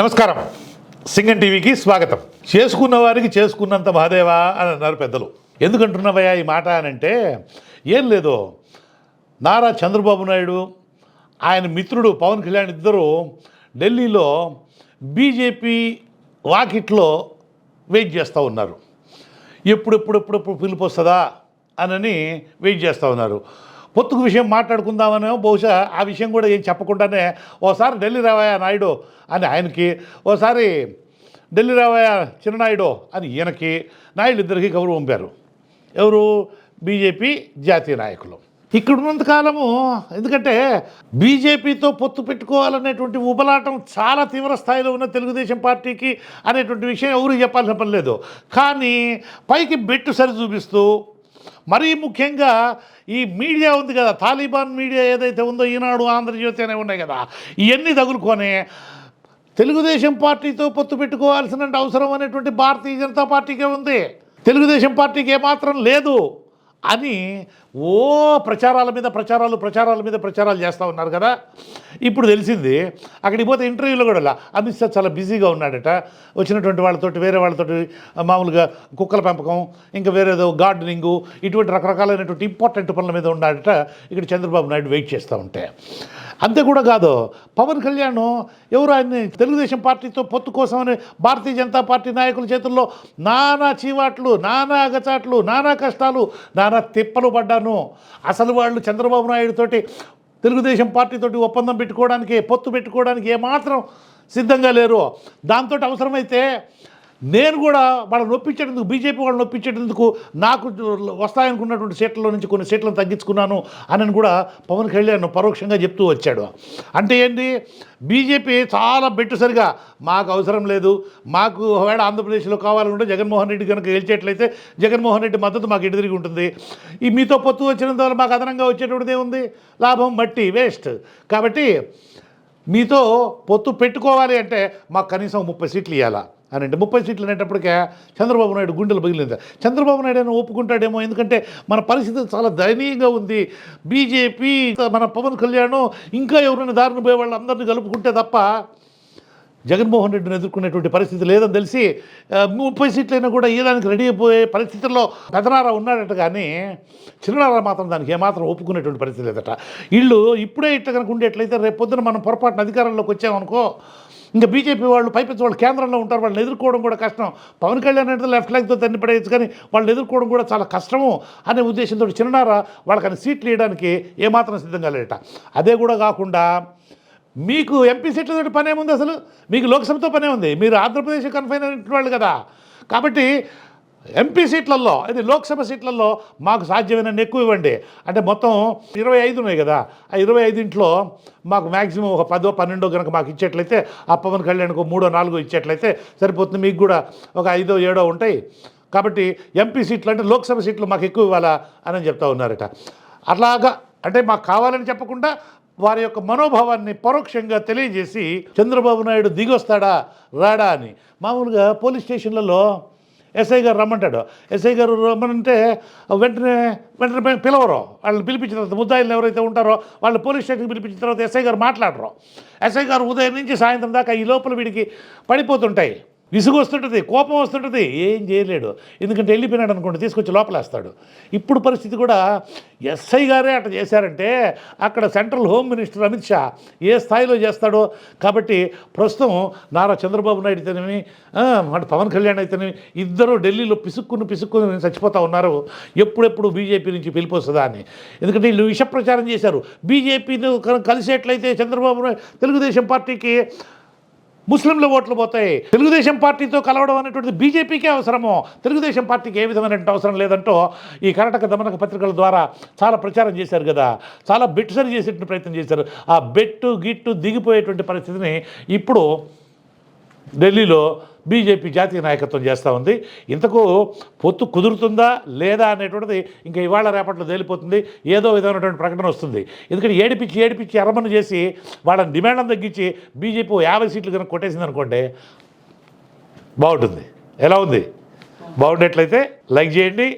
నమస్కారం. సింగన్ టీవీకి స్వాగతం. చేసుకున్న వారికి చేసుకున్నంత మహాదేవా అని అన్నారు పెద్దలు. ఎందుకంటున్నావయ్యా ఈ మాట అనంటే ఏం లేదు. నారా చంద్రబాబు నాయుడు ఆయన మిత్రుడు పవన్ కళ్యాణ్ ఇద్దరు ఢిల్లీలో బీజేపీ వాకిట్లో వెయిట్ చేస్తూ ఉన్నారు. ఎప్పుడెప్పుడెప్పుడెప్పుడు పిలుపు వస్తుందా? అనని వెయిట్ చేస్తూ ఉన్నారు. పొత్తుకు విషయం మాట్లాడుకుందామనో బహుశా ఆ విషయం కూడా ఏం చెప్పకుండానే ఓసారి ఢిల్లీ రావయ్య నాయుడు అని ఆయనకి ఓసారి ఢిల్లీ రావయ్య చిన్ననాయుడు అని ఈయనకి నాయుడు ఇద్దరికి కబురు పంపారు. ఎవరు? బీజేపీ జాతీయ నాయకులు. ఇక్కడ ఉన్నంతకాలము ఎందుకంటే బీజేపీతో పొత్తు పెట్టుకోవాలనేటువంటి ఉబలాటం చాలా తీవ్ర స్థాయిలో ఉన్న తెలుగుదేశం పార్టీకి అనేటువంటి విషయం ఎవరు చెప్పాల్సిన పని లేదు. కానీ పైకి బెట్టు సరి చూపిస్తూ మరీ ముఖ్యంగా ఈ మీడియా ఉంది కదా తాలిబాన్ మీడియా ఏదైతే ఉందో ఈనాడు ఆంధ్రజ్యోతి అనేవి ఉన్నాయి కదా ఇవన్నీ తగులుకొని తెలుగుదేశం పార్టీతో పొత్తు పెట్టుకోవాల్సిన అవసరం అనేటువంటి భారతీయ జనతా పార్టీకే ఉంది. తెలుగుదేశం పార్టీకి ఏమాత్రం లేదు అని ఓ ప్రచారాల మీద ప్రచారాలు ప్రచారాల మీద ప్రచారాలు చేస్తూ ఉన్నారు కదా. ఇప్పుడు తెలిసింది అక్కడికి పోతే ఇంటర్వ్యూలో కూడా అమిత్ షా చాలా బిజీగా ఉన్నాడట. వచ్చినటువంటి వాళ్ళతోటి వేరే వాళ్ళతోటి మామూలుగా కుక్కల పెంపకం ఇంకా వేరేదో గార్డెనింగు ఇటువంటి రకరకాలైనటువంటి ఇంపార్టెంట్ పనుల మీద ఉన్నాడట. ఇక్కడ చంద్రబాబు నాయుడు వెయిట్ చేస్తూ ఉంటే. అంతే కూడా కాదు పవన్ కళ్యాణ్ ఎవరు ఆయన్ని తెలుగుదేశం పార్టీతో పొత్తు కోసమని భారతీయ జనతా పార్టీ నాయకుల చేతుల్లో నానా చీవాట్లు నానా అగచాట్లు నానా కష్టాలు నానా తిప్పలు పడ్డాను అసలు వాళ్ళు చంద్రబాబు నాయుడు తోటి తెలుగుదేశం పార్టీతోటి ఒప్పందం పెట్టుకోవడానికి పొత్తు పెట్టుకోవడానికి ఏమాత్రం సిద్ధంగా లేరు. దాంతో అవసరమైతే నేను కూడా వాళ్ళని నొప్పించేటందుకు బీజేపీ వాళ్ళని నొప్పించేటందుకు నాకు వస్తాయనుకున్నటువంటి సీట్లలో నుంచి కొన్ని సీట్లను తగ్గించుకున్నాను అని కూడా పవన్ కళ్యాణ్ పరోక్షంగా చెప్తూ వచ్చాడు. అంటే ఏంటి బీజేపీ చాలా బెట్టుసరిగా మాకు అవసరం లేదు. మాకు ఒకవేళ ఆంధ్రప్రదేశ్లో కావాలంటే జగన్మోహన్ రెడ్డి కనుక గెలిచేట్లయితే జగన్మోహన్ రెడ్డి మద్దతు మాకు ఎదురుగా ఉంటుంది. ఈ మీతో పొత్తు వచ్చినంత వల్ల మాకు అదనంగా వచ్చేటువంటిది ఉంది లాభం మట్టి వేస్ట్. కాబట్టి మీతో పొత్తు పెట్టుకోవాలి అంటే మాకు కనీసం ముప్పై సీట్లు ఇవ్వాలా అని అంటే ముప్పై సీట్లు అనేటప్పటికే చంద్రబాబు నాయుడు గుండెలు పగిలింది. చంద్రబాబు నాయుడు అని ఒప్పుకుంటాడేమో ఎందుకంటే మన పరిస్థితి చాలా దయనీయంగా ఉంది. బీజేపీ మన పవన్ కళ్యాణ్ ఇంకా ఎవరైనా దారిని పోయే వాళ్ళందరినీ కలుపుకుంటే తప్ప జగన్మోహన్ రెడ్డిని ఎదుర్కొనేటువంటి పరిస్థితి లేదని తెలిసి ముప్పై సీట్లైనా కూడా ఇవ్వడానికి రెడీ అయిపోయే పరిస్థితుల్లో పెదనారా ఉన్నాడట కానీ చిన్నారా మాత్రం దానికి ఏమాత్రం ఒప్పుకునేటువంటి పరిస్థితి లేదట. వీళ్ళు ఇప్పుడే ఇట్లా కనుక ఉండేట్లయితే రేపు పొద్దున మనం పొరపాటున అధికారంలోకి వచ్చామనుకో ఇంకా బీజేపీ వాళ్ళు పైపెచ్చి వాళ్ళు కేంద్రంలో ఉంటారు వాళ్ళని ఎదుర్కోవడం కూడా కష్టం. పవన్ కళ్యాణ్ అంటే లెఫ్ట్ లెగ్తో తన్ని పడేయచ్చు కానీ వాళ్ళని ఎదుర్కోవడం కూడా చాలా కష్టము అనే ఉద్దేశంతో చిన్నారా వాళ్ళకని సీట్లు ఇవ్వడానికి ఏమాత్రం సిద్ధంగా లేట అదే కూడా కాకుండా మీకు ఎంపీ సీట్లతో పనే ఉంది అసలు? మీకు లోక్సభతో పనే ఉంది. మీరు ఆంధ్రప్రదేశ్ కన్ఫైన్ అయిన వాళ్ళు కదా. కాబట్టి ఎంపీ సీట్లలో ఇది లోక్సభ సీట్లలో మాకు సాధ్యమైనన్ని ఎక్కువ ఇవ్వండి. అంటే మొత్తం ఇరవై ఐదు ఉన్నాయి కదా. ఆ ఇరవై ఐదింట్లో మాకు మ్యాక్సిమం ఒక పదో పన్నెండో కనుక మాకు ఇచ్చేట్లయితే ఆ పవన్ కళ్యాణ్కు మూడో నాలుగో ఇచ్చేట్లయితే సరిపోతుంది. మీకు కూడా ఒక ఐదో ఏడో ఉంటాయి. కాబట్టి ఎంపీ సీట్లు అంటే లోక్సభ సీట్లు మాకు ఎక్కువ ఇవ్వాలా అని చెప్తా ఉన్నారట. అట్లాగా అంటే మాకు కావాలని చెప్పకుండా వారి యొక్క మనోభావాన్ని పరోక్షంగా తెలియజేసి చంద్రబాబు నాయుడు దిగొస్తాడా? రాడా? అని. మామూలుగా పోలీస్ స్టేషన్లలో ఎస్ఐ గారు రమ్మంటాడు. ఎస్ఐ గారు రమ్మనంటే వెంటనే వెంటనే పిలవరు. వాళ్ళని పిలిపించిన తర్వాత ముద్దాయిలు ఎవరైతే ఉంటారో వాళ్ళు పోలీస్ స్టేషన్కి పిలిపించిన తర్వాత ఎస్ఐ గారు మాట్లాడరు. ఎస్ఐ గారు ఉదయం నుంచి సాయంత్రం దాకా ఈ లోపల వీడికి పడిపోతుంటాయి. విసుగు వస్తుంటుంది కోపం వస్తుంటుంది. ఏం చేయలేడు. ఎందుకంటే వెళ్ళిపోయినాడు అనుకోండి తీసుకొచ్చి లోపలేస్తాడు. ఇప్పుడు పరిస్థితి కూడా ఎస్ఐ గారే అట్లా చేశారంటే అక్కడ central home minister Amit Shah ఏ స్థాయిలో చేస్తాడో. కాబట్టి ప్రస్తుతం నారా చంద్రబాబు నాయుడు అయితేనేమి అటు పవన్ కళ్యాణ్ అయితేనేమి ఇద్దరు ఢిల్లీలో పిసుక్కుని పిసుక్కుని చచ్చిపోతూ ఉన్నారు. ఎప్పుడెప్పుడు బీజేపీ నుంచి పిలిపోస్తుందా అని. ఎందుకంటే వీళ్ళు విష ప్రచారం చేశారు. బీజేపీని కలిసేట్లయితే చంద్రబాబు నాయుడు తెలుగుదేశం పార్టీకి ముస్లింల ఓట్లు పోతాయి. తెలుగుదేశం పార్టీతో కలవడం అనేటువంటిది బీజేపీకే అవసరమో తెలుగుదేశం పార్టీకి ఏ విధమైన అవసరం లేదంటూ ఈ కర్ణాటక దమనక పత్రికల ద్వారా చాలా ప్రచారం చేశారు కదా. చాలా బెట్టు సరి చేసేటువంటి ప్రయత్నం చేశారు. ఆ బెట్టు గిట్టు దిగిపోయేటువంటి పరిస్థితిని ఇప్పుడు ఢిల్లీలో బీజేపీ జాతీయ నాయకత్వం చేస్తూ ఉంది. ఇంతకు పొత్తు కుదురుతుందా లేదా అనేటువంటిది ఇంకా ఇవాళ రేపట్లో తేలిపోతుంది. ఏదో విధమైనటువంటి ప్రకటన వస్తుంది. ఎందుకంటే ఏడిపించి ఏడిపించి అరమను చేసి వాళ్ళని డిమాండ్ తగ్గించి బీజేపీ యాభై సీట్లు కనుక కొట్టేసింది అనుకోండి బాగుంటుంది. ఎలా ఉంది? బాగుండేట్లయితే లైక్ చేయండి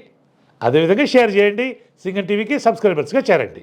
అదేవిధంగా షేర్ చేయండి సింగన్ టీవీకి సబ్స్క్రైబర్స్గా చేరండి.